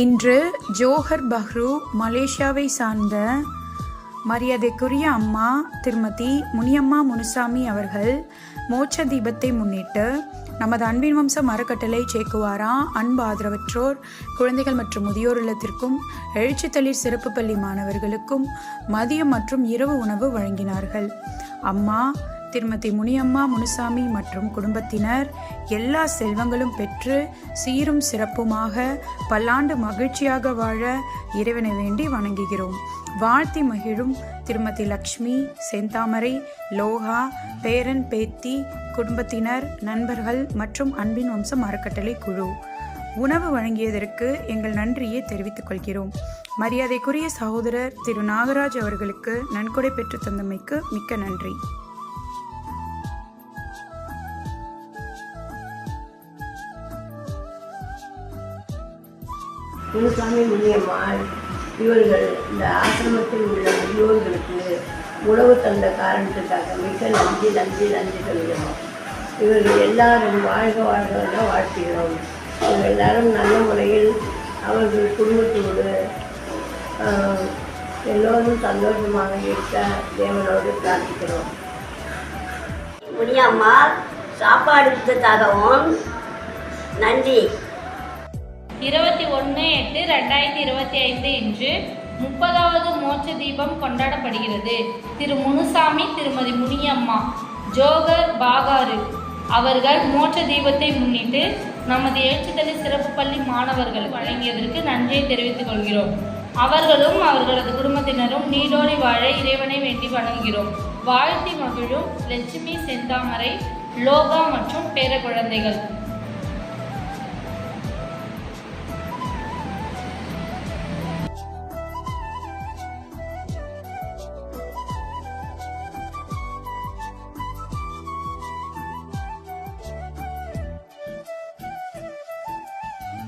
இன்று ஜோஹர் பஹ்ரு மலேசியாவை சார்ந்த மரியாதைக்குரிய அம்மா திருமதி முனியம்மா முனுசாமி அவர்கள் மோட்ச தீபத்தை முன்னிட்டு நமது அன்பின் வம்சம் அறக்கட்டளை சேக்குவாரா அன்பு ஆதரவற்றோர் குழந்தைகள் மற்றும் முதியோர் இல்லத்திற்கும் எழுச்சித்தளிர் சிறப்பு பள்ளி மாணவர்களுக்கும் மதியம் மற்றும் இரவு உணவு வழங்கினார்கள். அம்மா திருமதி முனியம்மா முனுசாமி மற்றும் குடும்பத்தினர் எல்லா செல்வங்களும் பெற்று சீரும் சிறப்புமாக பல்லாண்டு மகிழ்ச்சியாக வாழ இறைவனை வேண்டி வணங்குகிறோம். வாழ்த்தி மகிழும் திருமதி லக்ஷ்மி செந்தாமரை லோகா பேரன் பேத்தி குடும்பத்தினர் நண்பர்கள் மற்றும் அன்பின் வம்சம் அறக்கட்டளை குழு. உணவு வழங்கியதற்கு எங்கள் நன்றியை தெரிவித்துக் கொள்கிறோம். மரியாதைக்குரிய சகோதரர் திரு நாகராஜ் அவர்களுக்கு நன்கொடை பெற்று தந்தமைக்கு மிக்க நன்றி. முனுசாமி முனியம்மாள் இவர்கள் இந்த ஆசிரமத்தில் உள்ள முதியோர்களுக்கு உணவு தந்த காரணத்துக்காக மிக்க நன்றி நன்றி நன்றி சொல்கிறோம். இவர்கள் எல்லாரும் வாழ்க வாழ்க வாழ்த்துகிறோம். இவங்க எல்லாரும் நல்ல முறையில் அவர்கள் குடும்பத்தோடு எல்லோரும் சந்தோஷமாக இருக்க தேவனோடு பிரார்த்திக்கிறோம். முனியம்மா சாப்பாடு கொடுத்ததாகவும் நன்றி. இருபத்தி ஒன்று எட்டு ரெண்டாயிரத்தி இருபத்தி ஐந்து இன்று முப்பதாவது மோட்ச தீபம் கொண்டாடப்படுகிறது. திரு முனுசாமி திருமதி முனியம்மா ஜோகர் பாகாரு அவர்கள் மோட்ச தீபத்தை முன்னிட்டு நமது ஏற்றுத்தலை சிறப்பு பள்ளி மாணவர்கள் வழங்கியதற்கு நன்றியை தெரிவித்துக் கொள்கிறோம். அவர்களும் அவர்களது குடும்பத்தினரும் நீடோடி வாழ இறைவனை வேண்டி வணங்குகிறோம். வாழ்த்தி மகிழும் லட்சுமி செந்தாமரை லோகா மற்றும் பேர குழந்தைகள்.